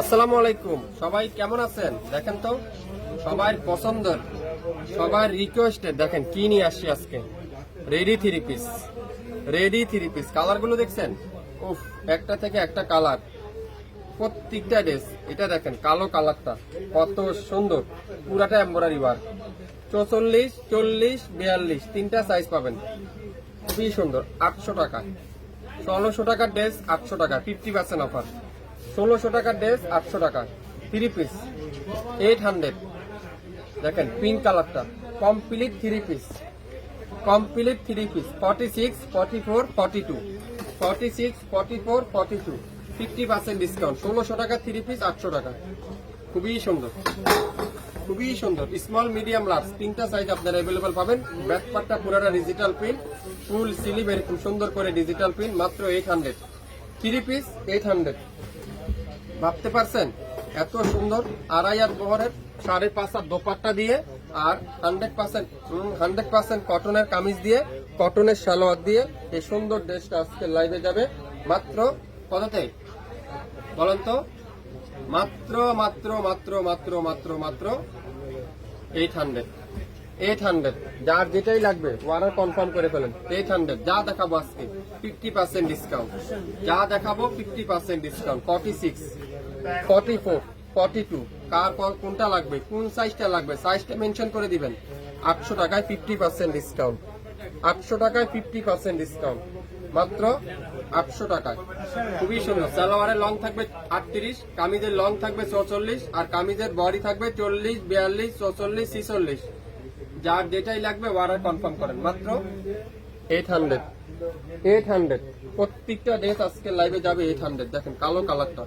আসসালামু আলাইকুম। সবাই কেমন আছেন? দেখেন তো, সবার পছন্দের, সবার রিকোয়েস্টেড দেখেন কি নিয়ে আসছি আজকে। Ready three piece ready three piece কালারগুলো দেখছেন? উফ, একটা থেকে একটা কালার প্রত্যেকটা ড্রেস এটা দেখেন কালো কালারটা কত সুন্দর, পুরাটা এম্বরারি ওয়ার্ক চৌচল্লিশ, চল্লিশ, বিয়াল্লিশ, তিনটা সাইজ পাবেন। খুবই সুন্দর, আটশো টাকা। ষোলোশো টাকার ড্রেস আটশো টাকা ফিফটি পার্সেন্ট অফার ষোলোশো টাকার ড্রেস আটশো টাকা। থ্রি পিস এইট হান্ড্রেড দেখেন পিঙ্ক কালারটা complete three piece complete three piece forty six forty four forty two forty six forty four forty two fifty percent discount ষোলোশো টাকা থ্রি পিস আটশো টাকা। খুবই সুন্দর। খুবই সুন্দর। স্মল মিডিয়াম লার্জ তিনটা সাইজ আপনারা অ্যাভেলেবল পাবেন। ব্যাকপারটা পুরোটা ডিজিটাল প্রিন্ট ফুল স্লিভ এরকম সুন্দর করে ডিজিটাল প্রিন্ট মাত্র eight hundred three piece eight hundred ভাবতে পারছেন? এত সুন্দর আড়াই হাত বহরের সাড়ে পাঁচ হাত দোপাট্টা দিয়ে আর হান্ড্রেড পার্সেন্ট হান্ড্রেড পার্সেন্ট কটনের কামিজ দিয়ে কটনের সালোয়ার দিয়ে এই সুন্দর ড্রেসটা আজকে লাইভে যাবে। মাত্র কততে? বলেন তো। মাত্র মাত্র মাত্র মাত্র মাত্র মাত্র এইট হান্ড্রেড এইট হান্ড্রেড যার যেটাই লাগবে ওয়ারার কনফার্ম করে ফেলেন। এইট হান্ড্রেড যা দেখাবো আজকে ফিফটি পার্সেন্ট ডিসকাউন্ট যা দেখাবো fifty percent discount forty six forty four forty two কার কোনটা লাগবে? কোন সাইজটা লাগবে? সাইজটা মেনশন করে দিবেন। আটশো টাকায় ফিফটি পার্সেন্ট ডিসকাউন্ট আটশো টাকায় ফিফটি পার্সেন্ট ডিসকাউন্ট মাত্র আটশো টাকায়। খুবই সুন্দর। সালোয়ারের লং থাকবে আটত্রিশ, কামিজের লং থাকবে চৌচল্লিশ আর কামিজের বডি থাকবে চল্লিশ, বিয়াল্লিশ চৌচল্লিশ ছিচল্লিশ। যার যেটাই লাগবে ওয়ারার কনফার্ম করেন। মাত্র এইট হান্ড্রেড এইট হান্ড্রেড প্রত্যেকটা ড্রেস আজকে লাইভে যাবে এইট হান্ড্রেড দেখেন কালো কালারটা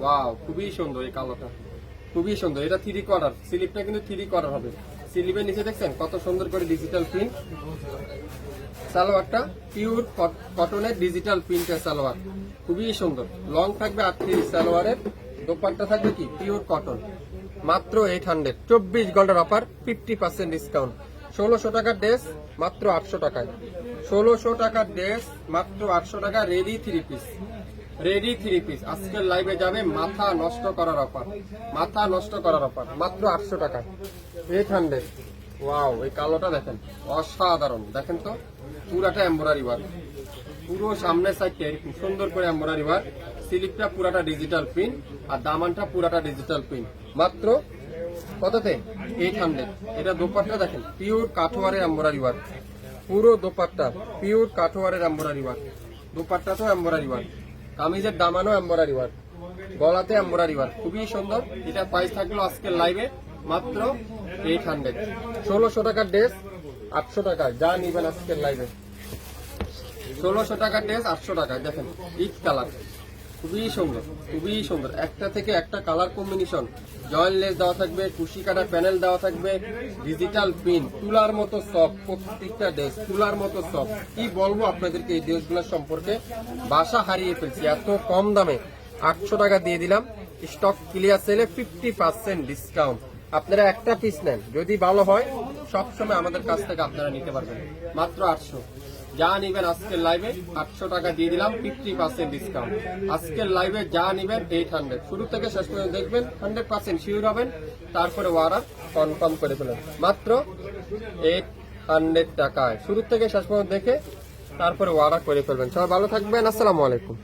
ওয়াও খুবই সুন্দর এই কালোটা। খুবই সুন্দর। এটা থ্রি কোয়ার্টার স্লিপটা কিন্তু থ্রি কোয়ার্টার হবে। স্লিপের নিচে দেখছেন কত সুন্দর করে ডিজিটাল প্রিন্ট সালোয়ারটা পিওর কটনের ডিজিটাল প্রিন্টের সালোয়ার। খুবই সুন্দর। লং থাকবে আটত্রিশ সালোয়ারের। দোপাট্টা থাকবে কি? পিওর কটন মাত্র এইট হান্ড্রেড চব্বিশ ঘণ্টার অফার ফিফটি পার্সেন্ট ডিসকাউন্ট ষোলোশো টাকার ড্রেস মাত্র আটশো টাকায়। ষোলোশো টাকার ড্রেস মাত্র আটশো টাকা ready three piece ready three piece আজকের লাইভে যাবে মাথা নষ্ট করার অফার মাথা নষ্ট করার অফার মাত্র আটশো টাকা এইট হান্ড্রেড ওয়াও এই কালোটা দেখেন। অসাধারণ। দেখেন তো? পুরাটা এম্বরারি ওয়ার্ক পুরো সামনের সাইডটা এরকম সুন্দর করে এম্বরারি ওয়ার্ক স্লিপটা পুরাটা ডিজিটাল প্রিন্ট আর দামানটা পুরাটা ডিজিটাল প্রিন্ট মাত্র কততে? এইট হান্ড্রেড এটা দোপাট্টা দেখেন। পিওর কাঠোয়ারের এম্বরারি ওয়ার্ক পুরো দোপাট্টা। পিওর কাঠোয়ারের এম্বরারি ওয়ার্ক দোপাট্টাতেও এম্বরারি ওয়ার্ক কামিজের দামানো এম্বরারি ওয়ার্ক, গলাতে এম্বরারি ওয়ার্ক। খুবই সুন্দর। এটা প্রাইস থাকল আজকের লাইভে মাত্র এইট হান্ড্রেড ষোলোশো টাকার ড্রেস আটশো টাকা যা নিবেন আজকের লাইভে ষোলোশো টাকার ড্রেস আটশো টাকা দেখেন ইট কালার। খুবই সুন্দর খুবই সুন্দর। একটা থেকে একটা কালার কম্বিনেশন জয়েন্ট লেস দেওয়া থাকবে কুশি কাটা প্যানেল দেওয়া থাকবে ডিজিটাল পিন তুলার মতো সব প্রত্যেকটা ড্রেস তুলার মতো সব কি বলব আপনাদেরকে এই ড্রেসগুলোর সম্পর্কে? বাসা হারিয়ে ফেলছি, এত কম দামে। আটশো টাকা দিয়ে দিলাম। স্টক ক্লিয়ার সেলে ফিফটি পার্সেন্ট ডিসকাউন্ট আপনারা একটা পিস নেন, যদি ভালো হয় সবসময় আমাদের কাছ থেকে আপনারা নিতে পারবেন। মাত্র আটশো। যা নিবেন আজকের লাইভে আটশো টাকা দিয়ে দিলাম ফিফটি পার্সেন্ট ডিসকাউন্ট আজকের লাইভে যা নিবেন এইট হান্ড্রেড শুরু থেকে শেষ পর্যন্ত দেখবেন হান্ড্রেড পার্সেন্ট শিওর হবেন, তারপরে ওয়ারার কনফার্ম করে ফেলেন মাত্র এইট হান্ড্রেড টাকায়। শুরু থেকে শেষ পর্যন্ত দেখে, তারপরে ওয়ারা করে ফেলবেন। সবাই ভালো থাকবেন, আসসালামু আলাইকুম।